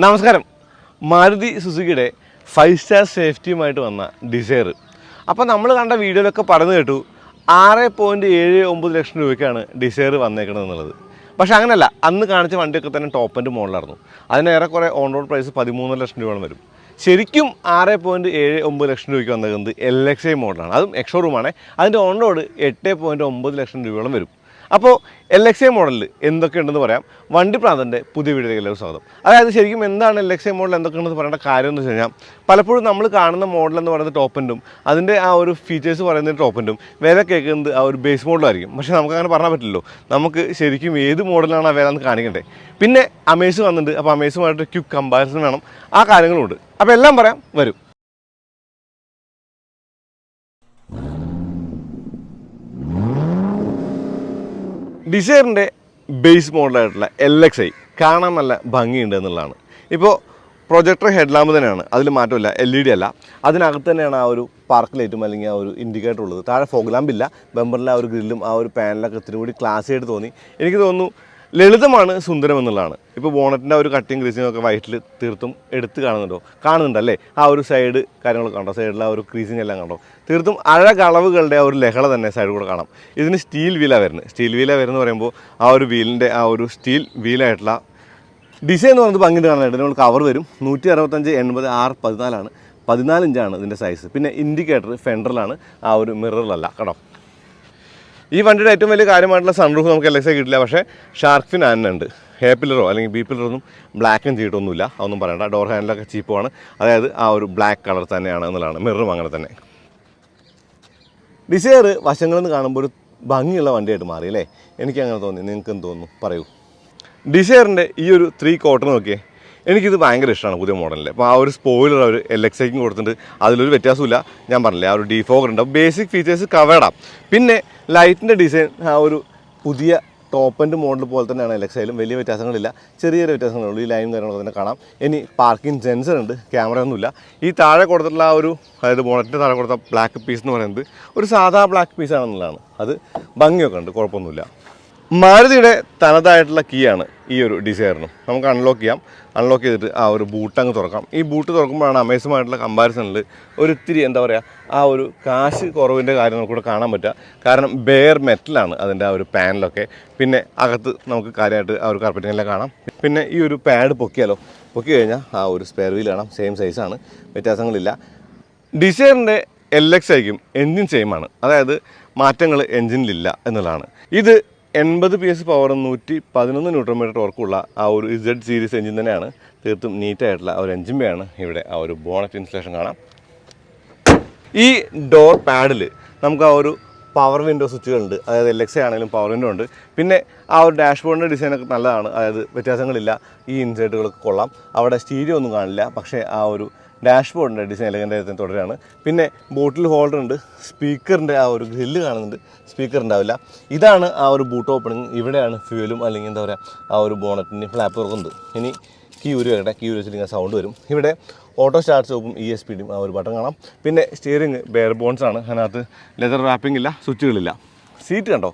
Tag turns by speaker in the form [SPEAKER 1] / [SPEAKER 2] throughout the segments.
[SPEAKER 1] നമസ്കാരം. മാരുതി സുസുക്കിയുടെ five star സേഫ്റ്റിയുമായിട്ട് വന്ന ഡിസയർ അപ്പോൾ നമ്മൾ കണ്ട വീഡിയോയിലൊക്കെ പറഞ്ഞു കേട്ടു ആറ് പോയിന്റ് ഏഴ് ഒമ്പത് ലക്ഷം രൂപയ്ക്കാണ് ഡിസയർ വന്നേക്കുന്നത് എന്നുള്ളത്. പക്ഷേ അങ്ങനെയല്ല അന്ന് കാണിച്ച വണ്ടിയൊക്കെ തന്നെ ടോപ്പ് എൻഡ് മോഡലായിരുന്നു. അതിന് ഏറെക്കുറെ ഓൺ റോഡ് പ്രൈസ് പതിമൂന്നര ലക്ഷം രൂപയാണ് വരും. ശരിക്കും ആറ് പോയിന്റ് ഏഴ് ഒമ്പത് ലക്ഷം രൂപയ്ക്ക് വന്നേക്കുന്നത് എൽ എക്സ് ഐ മോഡലാണ് അതും എക്സോറൂമാണ് അതിന്റെ ഓൺ റോഡ് എട്ട് പോയിന്റ് ഒമ്പത് ലക്ഷം രൂപയോളം വരും. അപ്പോൾ എൽ എക്സ് ഐ മോഡലിൽ എന്തൊക്കെയുണ്ടെന്ന് പറയാം. വണ്ടി പ്രാന്തന്റെ പുതിയ വീഡിയോയിലേക്ക് സ്വാഗതം. അതായത് ശരിക്കും എന്താണ് എൽ എക്സ് ഐ മോഡൽ എന്തൊക്കെയുണ്ടെന്ന് പറയേണ്ട കാര്യം എന്ന് വെച്ച് കഴിഞ്ഞാൽ പലപ്പോഴും നമ്മൾ കാണുന്ന മോഡൽ എന്ന് പറയുന്നത് ടോപ്പ് എൻഡും അതിന്റെ ആ ഒരു ഫീച്ചേഴ്സ് പറയുന്നത് ടോപ്പന്റും വില കേൾക്കുന്നത് ആ ഒരു ബേസ് മോഡലായിരിക്കും പക്ഷേ നമുക്ക് അങ്ങനെ പറഞ്ഞാൽ പറ്റില്ലല്ലോ. നമുക്ക് ശരിക്കും ഏത് മോഡലാണ് ആ വില എന്ന് കാണിക്കണ്ടേ? പിന്നെ അമേസ് വന്നിട്ടുണ്ട്. അപ്പോൾ അമേസുമായിട്ട് ക്യുക്ക് കമ്പാരിസൺ വേണം. ആ കാര്യങ്ങളുണ്ട്. അപ്പോൾ എല്ലാം പറയാം. വരും. ഡിസൈറിന്റെ ബേസ് മോഡലായിട്ടുള്ള എൽ എക്സ് ഐ കാണാൻ നല്ല ഭംഗിയുണ്ട് എന്നുള്ളതാണ്. ഇപ്പോൾ പ്രൊജക്ടർ ഹെഡ് ലാമ്പ് തന്നെയാണ്. അതിൽ മാറ്റമില്ല. എൽ ഇ ഡി അല്ല. അതിനകത്ത് തന്നെയാണ് ആ ഒരു പാർക്ക് ലൈറ്റും അല്ലെങ്കിൽ ആ ഒരു ഇൻഡിക്കേറ്റർ ഉള്ളത്. താഴെ ഫോഗ് ലാമ്പില്ല ബമ്പറിലെ ആ ഒരു ഗ്രില്ലും ആ ഒരു പാനലൊക്കെ ഇത്തിരി കൂടി ക്ലാസ് ആയിട്ട് തോന്നി. എനിക്ക് തോന്നുന്നു ലളിതമാണ് സുന്ദരം എന്നുള്ളതാണ്. ഇപ്പോൾ ബോണറ്റിന്റെ ഒരു കട്ടിങ് ക്രീസിങ് ഒക്കെ വൈറ്റിൽ തീർത്തും എടുത്ത് കാണുന്നുണ്ടോ? കാണുന്നുണ്ടല്ലേ ആ ഒരു സൈഡ് കാര്യങ്ങളൊക്കെ കണ്ടോ? സൈഡിലെ ആ ഒരു ക്രീസിങ് എല്ലാം കണ്ടോ? തീർത്തും അഴകളവുകളുടെ ആ ഒരു ലഹള തന്നെ സൈഡിൽ കൂടെ കാണാം. ഇതിന് സ്റ്റീൽ വീല വരുന്നത്. സ്റ്റീൽ വീല വരുന്നത് പറയുമ്പോൾ ആ ഒരു വീലിന്റെ ആ ഒരു സ്റ്റീൽ വീലായിട്ടുള്ള ഡിസൈൻ എന്ന് പറയുന്നത് ഭംഗി കാണാനായിട്ട് നമ്മൾ കവർ വരും. നൂറ്റി അറുപത്തഞ്ച് എൺപത് ആറ് പതിനാലാണ്. പതിനാല് ഇഞ്ചാണ് ഇതിന്റെ സൈസ് പിന്നെ ഇൻഡിക്കേറ്റർ ഫെൻഡറിലാണ് ആ ഒരു മിററിലല്ല കേട്ടോ ഈ വണ്ടിയുടെ ഏറ്റവും വലിയ കാര്യമായിട്ടുള്ള സൺറൂഫ് നമുക്ക് എക്സ് കിട്ടില്ല പക്ഷേ ഷാർക്ക് ഫിൻ ആനുണ്ട് ഹേ പില്ലറോ അല്ലെങ്കിൽ ബി പില്ലറൊന്നും ബ്ലാക്കും ചെയ്തിട്ടൊന്നുമില്ല. അതൊന്നും പറയണ്ട. ഡോർ ഹാൻഡിലൊക്കെ ചീപ്പുമാണ് അതായത് ആ ഒരു ബ്ലാക്ക് കളർ തന്നെയാണ് എന്നുള്ളതാണ്. മിററും അങ്ങനെ തന്നെ. ഡിസയർ വശങ്ങളിൽ നിന്ന് കാണുമ്പോൾ ഒരു ഭംഗിയുള്ള വണ്ടിയായിട്ട് മാറി അല്ലേ? എനിക്ക് അങ്ങനെ തോന്നി. നിങ്ങൾക്ക് എന്ത് തോന്നുന്നു? പറയൂ. ഡിസയറിന്റെ ഈ ഒരു ത്രീ കോട്ടർ നോക്കിയേ. എനിക്കിത് ഭയങ്കര ഇഷ്ടമാണ് പുതിയ മോഡലിൽ അപ്പോൾ ആ ഒരു സ്പോയിലർ അവർ എൽ എക്സ് ഐക്കും കൊടുത്തിട്ടുണ്ട്. അതിലൊരു വ്യത്യാസമില്ല ഞാൻ പറഞ്ഞില്ല ആ ഒരു ഡിഫോഗർ ഉണ്ട്. ബേസിക് ഫീച്ചേഴ്സ് കവേഡാം പിന്നെ ലൈറ്റിന്റെ ഡിസൈൻ ആ ഒരു പുതിയ ടോപ്പ് ആൻഡ് മോഡൽ പോലെ തന്നെയാണ് എക്സ് വലിയ വ്യത്യാസങ്ങളില്ല. ചെറിയ ചെറിയ വ്യത്യാസങ്ങളുള്ളൂ ഈ ലൈനും കാര്യങ്ങളൊക്കെ തന്നെ കാണാം. ഇനി പാർക്കിംഗ് സെൻസർ ഉണ്ട്. ക്യാമറ ഒന്നുമില്ല. ഈ താഴെ കൊടുത്തിട്ടുള്ള ആ ഒരു അതായത് മോണറ്റിന്റെ താഴെ കൊടുത്ത ബ്ലാക്ക് പീസ് എന്ന് പറയുന്നത് ഒരു സാധാ ബ്ലാക്ക് പീസ് ആണെന്നുള്ളതാണ്. അത് ഭംഗിയൊക്കെ ഉണ്ട്. കുഴപ്പമൊന്നുമില്ല. മാരുതിയുടെ തനതായിട്ടുള്ള കീ ആണ്. ഈ ഒരു ഡിസൈറിനും. നമുക്ക് അൺലോക്ക് ചെയ്യാം. അൺലോക്ക് ചെയ്തിട്ട് ആ ഒരു ബൂട്ട് അങ്ങ് തുറക്കാം. ഈ ബൂട്ട് തുറക്കുമ്പോഴാണ് അമേസുമായിട്ടുള്ള കമ്പാരിസണിൽ ഒരു ഇത്തിരി എന്താ പറയുക ആ ഒരു കാശ് കുറവിന്റെ കാര്യം നമുക്കിവിടെ കാണാൻ പറ്റുക. കാരണം ബെയർ മെറ്റലാണ് അതിന്റെ ആ ഒരു പാനലൊക്കെ പിന്നെ അകത്ത് നമുക്ക് കാര്യമായിട്ട് ആ ഒരു കാർപ്പറ്റിങ്ങെല്ലാം കാണാം. പിന്നെ ഈ ഒരു പാഡ് പൊക്കിയാലോ? പൊക്കി കഴിഞ്ഞാൽ ആ ഒരു സ്പെയർ വീൽ കാണാം. സെയിം സൈസാണ് വ്യത്യാസങ്ങളില്ല. ഡിസൈറിന്റെ എൽ എക്സ് ഐക്കും എൻജിൻ സെയിമാണ് അതായത് മാറ്റങ്ങൾ എൻജിനിലില്ല എന്നുള്ളതാണ്. ഇത് എൺപത് പി എസ് പവറും നൂറ്റി പതിനൊന്ന് ന്യൂട്രൺ മീറ്റർ ടോർക്കുള്ള ആ ഒരു ഇസഡ് സീരീസ് എഞ്ചിൻ തന്നെയാണ്. തീർത്തും നീറ്റായിട്ടുള്ള ഒരു എഞ്ചിൻ വേണം. ഇവിടെ ആ ഒരു ബോണറ്റ് ഇൻസ്റ്റലേഷൻ കാണാം. ഈ ഡോർ പാഡിൽ നമുക്ക് ആ ഒരു പവർ വിൻഡോ സ്വിച്ചുകളുണ്ട് അതായത് എൽ എക്സ് ആണെങ്കിലും പവർ വിൻഡോ ഉണ്ട്. പിന്നെ ആ ഒരു ഡാഷ്ബോർഡിന്റെ ഡിസൈനൊക്കെ നല്ലതാണ്. അതായത് വ്യത്യാസങ്ങളില്ല. ഈ ഇൻസൈറ്റുകൾക്ക് കൊള്ളാം. അവിടെ സ്റ്റീരിയോ ഒന്നും കാണില്ല. പക്ഷേ ആ ഒരു ഡാഷ്ബോർഡിന്റെ ഡിസൈൻ എലഗന്റെ തുടരാണ്. പിന്നെ ബോട്ടിൽ ഹോൾഡർ ഉണ്ട്. സ്പീക്കറിന്റെ ആ ഒരു ഗ്രില്ല് കാണുന്നുണ്ട്. സ്പീക്കർ ഉണ്ടാവില്ല. ഇതാണ് ആ ഒരു ബൂട്ട് ഓപ്പണിങ് ഇവിടെയാണ് ഫ്യൂലും അല്ലെങ്കിൽ എന്താ പറയുക ആ ഒരു ബോണറ്റിന്റെ ഫ്ലാപ്പ് തുറക്കുന്നത് ഇനി കീ ഊരി വരട്ടെ കീ ഉരു വെച്ചിട്ട് സൗണ്ട് വരും. ഇവിടെ ഓട്ടോ സ്റ്റാർട്ട് സ്റ്റോപ്പും ഇ എസ് പിയും ആ ഒരു ബട്ടൺ കാണാം. പിന്നെ സ്റ്റിയറിംഗ് ബെയർ ബോൺസ് ആണ്. അതിനകത്ത് ലെതർ റാപ്പിംഗ് ഇല്ല സ്വിച്ചുകളില്ല സീറ്റ് കണ്ടോ?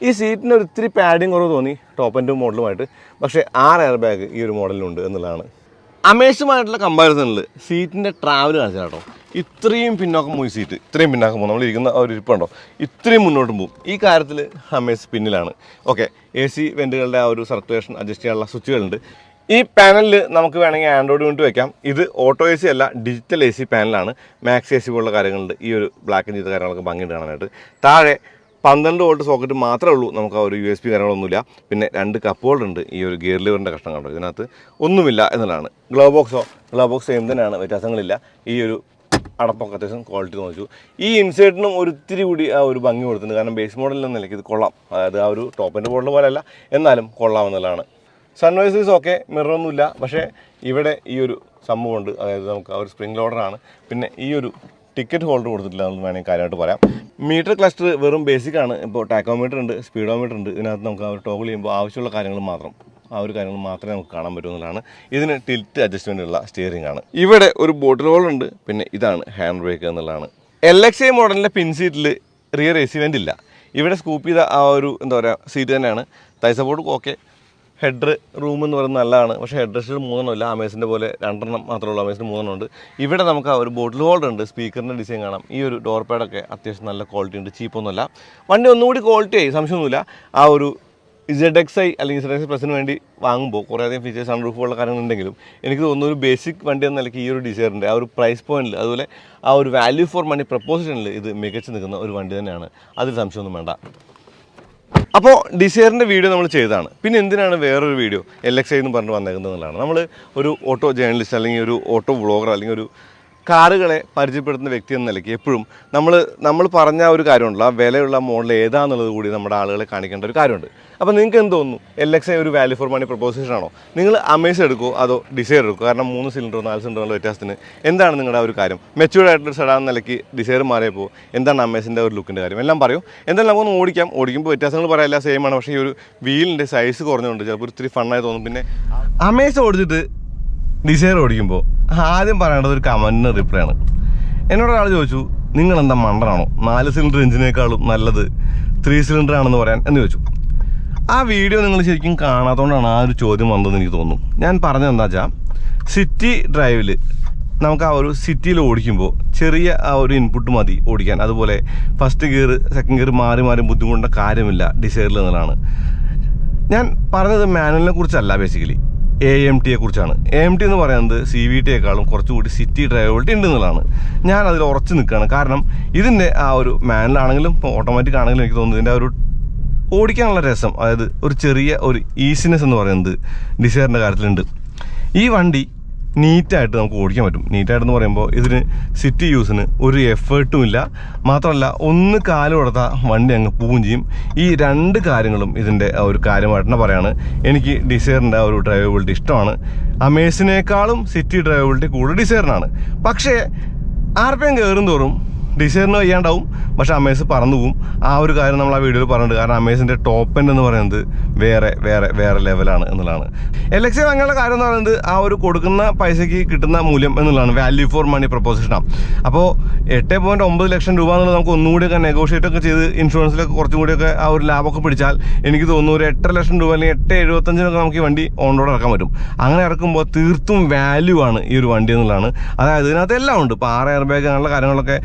[SPEAKER 1] ഈ സീറ്റിന് ഒരു ഇത്തിരി പാഡിങ് കുറവ് തോന്നി ടോപ്പ് ആൻഡ് മോഡലുമായിട്ട് പക്ഷേ ആറ് എയർ ബാഗ് ഈ ഒരു മോഡലിനുണ്ട് എന്നുള്ളതാണ്. അമേസുമായിട്ടുള്ള കമ്പാരിസണിൽ സീറ്റിന്റെ ട്രാവൽ കാണിച്ചാൽ കേട്ടോ. ഇത്രയും പിന്നോക്കം പോയി സീറ്റ് ഇത്രയും പിന്നാക്കം പോകും നമ്മളിരിക്കുന്ന ഒരു ഇരിപ്പുണ്ടോ ഇത്രയും മുന്നോട്ടും പോകും ഈ കാര്യത്തിൽ അമേസ് പിന്നിലാണ് ഓക്കെ എ സി വെന്റുകളുടെ ആ ഒരു സർക്കുലേഷൻ അഡ്ജസ്റ്റ് ചെയ്യാനുള്ള സ്വിച്ചുകളുണ്ട് ഈ പാനലിൽ നമുക്ക് വേണമെങ്കിൽ ആൻഡ്രോയിഡ് കൊണ്ട് വെക്കാം. ഇത് ഓട്ടോ എ സി അല്ല ഡിജിറ്റൽ എ സി പാനലാണ്. മാക്സ് എ സി പോലുള്ള കാര്യങ്ങളുണ്ട്. ഈ ഒരു ബ്ലാക്ക് ചെയ്ത കാര്യങ്ങളൊക്കെ ഭംഗിയുണ്ട് കാണാനായിട്ട്. താഴെ പന്ത്രണ്ട് വോൾട്ട് സോക്കറ്റ് മാത്രമേ ഉള്ളൂ. നമുക്ക് ആ ഒരു യു എസ് പി കാര്യങ്ങളൊന്നുമില്ല. പിന്നെ രണ്ട് കപ്പ് ഹോൾഡർ ഉണ്ട്. ഈ ഒരു ഗിയർ ലിവറിന്റെ കഷ്ണം കണ്ടോ? ഇതിനകത്ത് ഒന്നുമില്ല എന്നുള്ളതാണ്. ഗ്ലോ ബോക്സോ ഗ്ലോ ബോക്സ് സെയിം തന്നെയാണ്. വ്യത്യാസങ്ങളില്ല. ഈ ഒരു അടപ്പൊക്കെ അത്യാവശ്യം ക്വാളിറ്റി നോച്ചു ഈ ഇൻസേർട്ടിനും ഒരിത്തിരി കൂടി ആ ഒരു ഭംഗി കൊടുത്തിട്ടുണ്ട്. കാരണം ബേസ് മോഡലിൽ എന്ന നിലയ്ക്ക് ഇത് കൊള്ളാം. അതായത് ആ ഒരു ടോപ്പിന്റെ മോഡൽ പോലെയല്ല. എന്നാലും കൊള്ളാമെന്നുള്ളതാണ് സൺവൈസേഴ്സ് ഓക്കെ മിററൊന്നുമില്ല പക്ഷേ ഇവിടെ ഈ ഒരു സംഭവമുണ്ട്. അതായത് നമുക്ക് ആ ഒരു സ്പ്രിംഗ് ലോഡറാണ് പിന്നെ ഈ ഒരു ടിക്കറ്റ് ഹോൾഡർ കൊടുത്തിട്ടില്ല എന്ന് വേണമെങ്കിൽ കാര്യമായിട്ട് പറയാം. മീറ്റർ ക്ലസ്റ്റർ വെറും ബേസിക് ആണ്. ഇപ്പോൾ ടാക്കോമീറ്റർ ഉണ്ട് സ്പീഡോമീറ്റർ ഉണ്ട്. ഇതിനകത്ത് നമുക്ക് ആ ഒരു ടോഗിൾ ചെയ്യുമ്പോൾ ആവശ്യമുള്ള കാര്യങ്ങൾ മാത്രം ആ ഒരു കാര്യങ്ങൾ മാത്രമേ നമുക്ക് കാണാൻ പറ്റൂ എന്നുള്ളതാണ്. ഇതിന് ടിൽറ്റ് അഡ്ജസ്റ്റ്മെന്റ് ഉള്ള സ്റ്റിയറിംഗ് ആണ്. ഇവിടെ ഒരു ബോട്ടിൽ ഹോൾ ഉണ്ട്. പിന്നെ ഇതാണ് ഹാൻഡ് ബ്രേക്ക് എന്നുള്ളതാണ്. എൽ എക്സ് ഐ മോഡലിന്റെ പിൻ സീറ്റിൽ റിയർ എ സി വെന്റ് ഇല്ല. ഇവിടെ സ്കൂപ്പ് ചെയ്ത ആ ഒരു എന്താ പറയുക സീറ്റ് തന്നെയാണ്. തൈ ഓക്കെ ഹെഡ് റൂം എന്ന് പറയുന്നത് നല്ലതാണ്. പക്ഷേ ഹെഡ് റെസ്റ്റ് മൂന്നെണ്ണം ഇല്ല. അമേസിന്റെ പോലെ രണ്ടെണ്ണം മാത്രമേ ഉള്ളൂ. അമേസിന് മൂന്നെണ്ണം ഉണ്ട്. ഇവിടെ നമുക്ക് ആ ഒരു ബോട്ടിൽ ഹോൾഡർ ഉണ്ട്. സ്പീക്കറിന്റെ ഡിസൈൻ കാണാം. ഈ ഒരു ഡോർ പാഡൊക്കെ അത്യാവശ്യം നല്ല ക്വാളിറ്റി ഉണ്ട്. ചീപ്പൊന്നുമല്ല വണ്ടി ഒന്നുകൂടി ക്വാളിറ്റി ആയി. സംശയമൊന്നുമില്ല. ആ ഒരു ഇസഡ് എക്സ് ഐ അല്ലെങ്കിൽ ഇസഡ് എക്സ് പ്ലസിന് വേണ്ടി വാങ്ങുമ്പോൾ കുറേ അധികം ഫീച്ചേഴ്സ് സൺ റൂഫുള്ള കാര്യങ്ങളുണ്ടെങ്കിലും എനിക്ക് തോന്നുന്നു ഒരു ബേസിക് വണ്ടി എന്ന നിലയ്ക്ക് ഈ ഒരു ഡിസൈറിന്റെ ആ ഒരു പ്രൈസ് പോയിന്റിൽ അതുപോലെ ആ ഒരു വാല്യൂ ഫോർ മണി പ്രപ്പോസിഷനിൽ ഇത് മികച്ചു നിൽക്കുന്ന ഒരു വണ്ടി തന്നെയാണ്. അതിൽ സംശയമൊന്നും വേണ്ട. അപ്പോൾ ഡിസൈറിന്റെ വീഡിയോ നമ്മൾ ചെയ്തതാണ്. പിന്നെ എന്തിനാണ് വേറൊരു വീഡിയോ? എൽ എക്സ് ഐ എന്ന് പറഞ്ഞ് വന്നേക്കുന്നത് എന്നുള്ളതാണ് നമ്മൾ ഒരു ഓട്ടോ ജേർണലിസ്റ്റ് അല്ലെങ്കിൽ ഒരു ഓട്ടോ വ്ളോഗർ അല്ലെങ്കിൽ ഒരു കാറുകളെ പരിചയപ്പെടുത്തുന്ന വ്യക്തി എന്ന നിലയ്ക്ക് എപ്പോഴും നമ്മൾ നമ്മൾ പറഞ്ഞ ഒരു കാര്യമുണ്ടല്ലോ ആ വിലയുള്ള മോഡൽ ഏതാണെന്നുള്ളത് കൂടി നമ്മുടെ ആളുകളെ കാണിക്കേണ്ട ഒരു കാര്യമുണ്ട്. അപ്പോൾ നിങ്ങൾക്ക് എന്ത് തോന്നുന്നു? എൽ എക്സ് ഐ ഒരു വാല്യൂ ഫോർ മണി പ്രൊപ്പോസിഷൻ ആണോ? നിങ്ങൾ അമേസ് എടുക്കുമോ അതോ ഡിസൈർ എടുക്കുമോ കാരണം മൂന്ന് സിലിണ്ടർ നാല് സിലിണ്ടറുള്ള വ്യത്യാസത്തിന് എന്താണ് നിങ്ങളുടെ ഒരു കാര്യം? മെച്യൂർഡ് ആയിട്ടുള്ള സെഡാൻ നിലയ്ക്ക് ഡിസൈർ മാറിയപ്പോൾ എന്താണ് അമേസിന്റെ ഒരു ലുക്കിന്റെ കാര്യം? എല്ലാം പറയും. എന്തായാലും നമുക്കൊന്ന് ഓടിക്കാം. ഓടിക്കുമ്പോൾ വ്യത്യാസങ്ങൾ പറയാല്ല സെയിം ആണ്. പക്ഷേ ഈ ഒരു വീലിന്റെ സൈസ് കുറഞ്ഞുകൊണ്ട് ചിലപ്പോൾ ഇത്തിരി ഫണ്ണായി തോന്നും. പിന്നെ അമേസ് ഓടിച്ചിട്ട് ഡിസൈർ ഓടിക്കുമ്പോൾ ആദ്യം പറയേണ്ടത് ഒരു കമന്റിന് റിപ്ലൈ ആണ്. എന്നോട് ഒരാൾ ചോദിച്ചു നിങ്ങൾ എന്താ മണ്ടനാണോ? നാല് സിലിണ്ടർ എഞ്ചിനേക്കാളും നല്ലത് ത്രീ സിലിണ്ടർ ആണെന്ന് പറയാൻ? എന്ന് ചോദിച്ചു. ആ വീഡിയോ നിങ്ങൾ ശരിക്കും കാണാത്തതുകൊണ്ടാണ് ആ ഒരു ചോദ്യം വന്നതെന്ന് എനിക്ക് തോന്നുന്നു. ഞാൻ പറഞ്ഞത് എന്താ വെച്ചാൽ സിറ്റി ഡ്രൈവിൽ നമുക്ക് ആ ഒരു സിറ്റിയിൽ ഓടിക്കുമ്പോൾ ചെറിയ ആ ഒരു ഇൻപുട്ട് മതി ഓടിക്കാൻ. അതുപോലെ ഫസ്റ്റ് ഗിയർ സെക്കൻഡ് ഗിയർ മാറി മാറി ബുദ്ധിമുട്ടേണ്ട കാര്യമില്ല ഡിസൈറിൽ എന്നുള്ളതാണ് ഞാൻ പറഞ്ഞത് മാനുവലിനെ കുറിച്ചല്ല ബേസിക്കലി എ എം ടിയെ കുറിച്ചാണ് എ എം ടി എന്ന് പറയുന്നത് സി വി ടിയേക്കാളും കുറച്ചുകൂടി സിറ്റി ഡ്രൈവബിലിറ്റി ഉണ്ട് എന്നുള്ളതാണ് ഞാൻ അതിൽ ഉറച്ചു നിൽക്കുകയാണ്. കാരണം ഇതിന്റെ ആ ഒരു മാനിലാണെങ്കിലും ഓട്ടോമാറ്റിക് ആണെങ്കിലും എനിക്ക് തോന്നുന്നു ഇതിന്റെ ഒരു ഓടിക്കാനുള്ള രസം അതായത് ഒരു ചെറിയ ഒരു ഈസിനെസ് എന്ന് പറയുന്നത് ഡിസൈറിന്റെ കാര്യത്തിലുണ്ട്. ഈ വണ്ടി നീറ്റായിട്ട് നമുക്ക് ഓടിക്കാൻ പറ്റും. നീറ്റായിട്ടെന്ന് പറയുമ്പോൾ ഇതിന് സിറ്റി യൂസിന് ഒരു എഫേർട്ടും ഇല്ല. മാത്രമല്ല ഒന്ന് കാൽ കൊടുത്താൽ വണ്ടി അങ്ങ് പോവുകയും ചെയ്യും. ഈ രണ്ട് കാര്യങ്ങളും ഇതിന്റെ ഒരു കാര്യമായിട്ട് തന്നെ പറയാണ്. എനിക്ക് ഡിസൈറിന്റെ ഒരു ഡ്രൈവബിലിറ്റി ഇഷ്ടമാണ്. അമേസിനേക്കാളും സിറ്റി ഡ്രൈവബിലിറ്റി കൂടുതൽ ഡിസൈറിനാണ്. പക്ഷേ ആർ കയറും തോറും ഡിസൈറിന് വയ്യാണ്ടാവും പക്ഷെ അമേസ് പറന്നു പോവും. ആ ഒരു കാര്യം നമ്മൾ ആ വീഡിയോയിൽ പറഞ്ഞിട്ടുണ്ട്. കാരണം അമേസിന്റെ ടോപ്പ് എൻഡ് എന്ന് പറയുന്നത് വേറെ വേറെ വേറെ ലെവലാണ് എന്നുള്ളതാണ്. എൽ എക്സ് വാങ്ങാനുള്ള കാര്യം എന്ന് പറയുന്നത് ആ ഒരു കൊടുക്കുന്ന പൈസയ്ക്ക് കിട്ടുന്ന മൂല്യം എന്നുള്ളതാണ്. വാല്യൂ ഫോർ മണി പ്രപ്പോസിഷനാണ് അപ്പോൾ എട്ട് പോയിന്റ് ഒമ്പത് ലക്ഷം രൂപ എന്നുള്ളത് നമുക്ക് ഒന്നുകൂടിയൊക്കെ നെഗോഷിയേറ്റ് ഒക്കെ ചെയ്ത് ഇൻഷുറൻസിലൊക്കെ കുറച്ചും കൂടിയൊക്കെ ആ ഒരു ലാഭമൊക്കെ പിടിച്ചാൽ എനിക്ക് തോന്നുന്നു ഒരു എട്ടര ലക്ഷം രൂപ അല്ലെങ്കിൽ എട്ട് എഴുപത്തഞ്ചിനൊക്കെ നമുക്ക് ഈ വണ്ടി ഓൺ റോഡ് ഇറക്കാൻ പറ്റും. അങ്ങനെ ഇറക്കുമ്പോൾ തീർത്തും വാല്യൂ ആണ് ഈ ഒരു വണ്ടി എന്നുള്ളതാണ്. അതായത് ഇതിനകത്ത് എല്ലാം ഉണ്ട്. ഇപ്പോൾ ആറ് എയർ ബാഗ് അങ്ങനെയുള്ള കാര്യങ്ങളൊക്കെ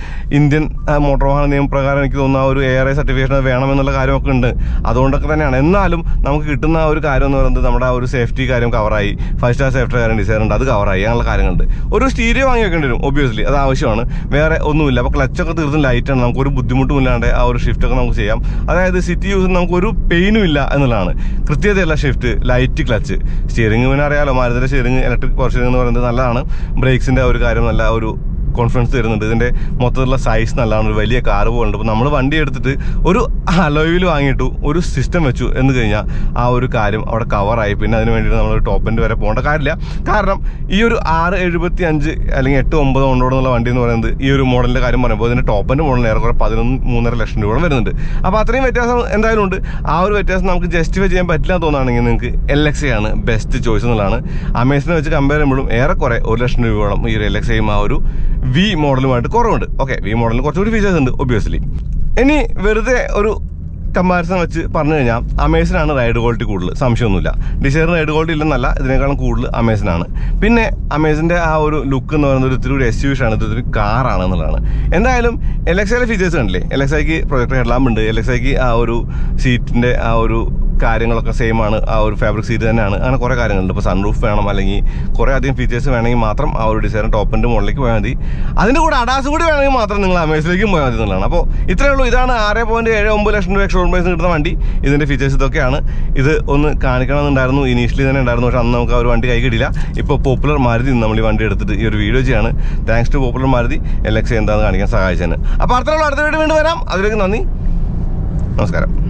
[SPEAKER 1] ഇന്ത്യൻ മോട്ടോർ വാഹന നിയമപ്രകാരം എനിക്ക് തോന്നുന്നു ആ ഒരു എ ആർ ഐ സർട്ടിഫിക്കേഷൻ വേണമെന്നുള്ള കാര്യമൊക്കെ ഉണ്ട്. അതുകൊണ്ടൊക്കെ തന്നെയാണ്. എന്നാലും നമുക്ക് കിട്ടുന്ന ഒരു കാര്യം എന്ന് പറയുന്നത് നമ്മുടെ ആ ഒരു സേഫ്റ്റി കാര്യം കവറായി ഫൈവ് സ്റ്റാർ സേഫ്റ്റി കാര്യം ഡിസൈൻ ഉണ്ട്. അത് കവറായി അങ്ങനെയുള്ള കാര്യങ്ങളുണ്ട്. ഒരു സ്റ്റീരിയോ വാങ്ങി വെക്കേണ്ടി വരും ഒബ്വിയസ്ലി അത് ആവശ്യമാണ്. വേറെ ഒന്നുമില്ല. അപ്പോൾ ക്ലച്ചൊക്കെ തീർത്തും ലൈറ്റാണ് നമുക്ക് ഒരു ബുദ്ധിമുട്ടും ഇല്ലാണ്ട് ആ ഒരു ഷിഫ്റ്റൊക്കെ നമുക്ക് ചെയ്യാം. അതായത് സിറ്റി യൂസിന് നമുക്ക് ഒരു പെയിനും ഇല്ല എന്നുള്ളതാണ്. കൃത്യതയുള്ള ഷിഫ്റ്റ് ലൈറ്റ് ക്ലച്ച് സ്റ്റിയറിംഗ് പിന്നെ അറിയാലോ? മാരുതിയുടെ സ്റ്റിയറിംഗ് ഇലക്ട്രിക് പവർ സ്റ്റിയറിംഗ് എന്ന് പറയുന്നത് നല്ലതാണ്. ബ്രേക്സിന്റെ ഒരു കാര്യം നല്ല ഒരു കോൺഫിഡൻസ് തരുന്നുണ്ട്. ഇതിന്റെ മൊത്തത്തിലുള്ള സൈസ് നല്ലതാണ്. ഒരു വലിയ കാറ് പോകുന്നുണ്ട് അപ്പോൾ നമ്മൾ വണ്ടി എടുത്തിട്ട് ഒരു അലോയിൽ വാങ്ങിയിട്ടു ഒരു സിസ്റ്റം വെച്ചു എന്ന് കഴിഞ്ഞാൽ ആ ഒരു കാര്യം അവിടെ കവറായി പിന്നെ അതിന് വേണ്ടിയിട്ട് നമ്മൾ ടോപ്പ് എൻഡ് വരെ പോകേണ്ട കാര്യമില്ല. കാരണം ഈ ഒരു ആറ് എഴുപത്തി അഞ്ച് അല്ലെങ്കിൽ എട്ട് ഒമ്പത് കൊണ്ടോടുന്നുള്ള വണ്ടി എന്ന് പറയുന്നത് ഈ ഒരു മോഡലിന്റെ കാര്യം പറയുമ്പോൾ ഇതിന്റെ ടോപ്പ് എൻഡ് മോഡലിന് ഏറെക്കുറെ പതിനൊന്ന് മൂന്നര ലക്ഷം രൂപ വരുന്നുണ്ട്. അപ്പോൾ അത്രയും വ്യത്യാസം എന്തായാലും ഉണ്ട്. ആ ഒരു വ്യത്യാസം നമുക്ക് ജസ്റ്റിഫൈ ചെയ്യാൻ പറ്റില്ല തോന്നുകയാണെങ്കിൽ നിങ്ങൾക്ക് എൽ എക്സ് ആണ് ബെസ്റ്റ് ചോയ്സ് എന്നുള്ളതാണ്. അമേസിനെ വെച്ച് കമ്പയർ ചെയ്യുമ്പോഴും ഏറെക്കുറെ ഒരു ലക്ഷം രൂപയോളം ഈ ഒരു എൽ എക്സ് ആ ഒരു വി മോഡലുമായിട്ട് കുറവുണ്ട്. ഓക്കെ വി മോഡലിന് കുറച്ചുകൂടി ഫീച്ചേഴ്സ് ഉണ്ട് ഒബ്വിയസ്ലി ഇനി വെറുതെ ഒരു കമ്പാരിസൺ വെച്ച് പറഞ്ഞു കഴിഞ്ഞാൽ അമേസിനാണ് റൈഡ് ക്വാളിറ്റി കൂടുതൽ സംശയമൊന്നുമില്ല. ഡിസൈർ റൈഡ് ക്വാളിറ്റി ഇല്ലെന്നല്ല ഇതിനേക്കാളും കൂടുതൽ അമേസിനാണ് പിന്നെ അമേസിന്റെ ആ ഒരു ലുക്ക് എന്ന് പറയുന്നത് ഒരു ഇത്തിരി ഒരു എസ് യു ആണ് ഇതൊരു കാറാണ് എന്നുള്ളതാണ്. എന്തായാലും എക്സ് ഫീച്ചേഴ്സ് കണ്ടില്ലേ? എലക്സൈക്ക് പ്രൊജക്ടർ ഹെഡ്ലാമ്പ് ഉണ്ട് എലക്സൈക്ക് ആ ഒരു സീറ്റിന്റെ ആ ഒരു കാര്യങ്ങളൊക്കെ സെയിം ആണ്. ആ ഒരു ഫാബ്രിക് സീറ്റ് തന്നെയാണ്. അങ്ങനെ കുറേ കാര്യങ്ങളുണ്ട്. ഇപ്പോൾ സൺറൂഫ് വേണം അല്ലെങ്കിൽ കുറേ അധികം ഫീച്ചേഴ്സ് വേണമെങ്കിൽ മാത്രം ആ ഒരു ഡിസൈൻ ടോപ്പിന്റെ മുകളിലേക്ക് പോയാൽ മതി. അതിന്റെ കൂടെ അഡാസ് കൂടി വേണമെങ്കിൽ മാത്രം നിങ്ങൾ അമേസിലേക്കും പോയാൽ മതി എന്നുള്ളതാണ്. അപ്പോൾ ഇത്രയേ ഉള്ളൂ. ഇതാണ് ആറ് പോയിന്റ് ഏഴ് ഒമ്പത് ലക്ഷം രൂപ ഷോറൂം പ്രൈസ് കിട്ടുന്ന വണ്ടി. ഇതിന്റെ ഫീച്ചേഴ്സ് ഇതൊക്കെയാണ്. ഇത് ഒന്ന് കാണിക്കണമെന്നുണ്ടായിരുന്നു. ഇനീഷ്യലി തന്നെ ഉണ്ടായിരുന്നു. പക്ഷേ അന്ന് നമുക്ക് ആ ഒരു വണ്ടി കൈ കിട്ടില്ല ഇപ്പോൾ പോപ്പുലർ മാരുതി നമ്മൾ ഈ വണ്ടി എടുത്തിട്ട് ഈ ഒരു വീഡിയോ ചെയ്യാണ്. Thanks to popular Maruti. L X എന്താണെന്ന് കാണിക്കാൻ സഹായിച്ചതിന്. അപ്പോൾ അടുത്തുള്ള അടുത്ത വീഡിയോ വീണ്ടും വരാം. അതിലേക്ക് നന്ദി. നമസ്കാരം.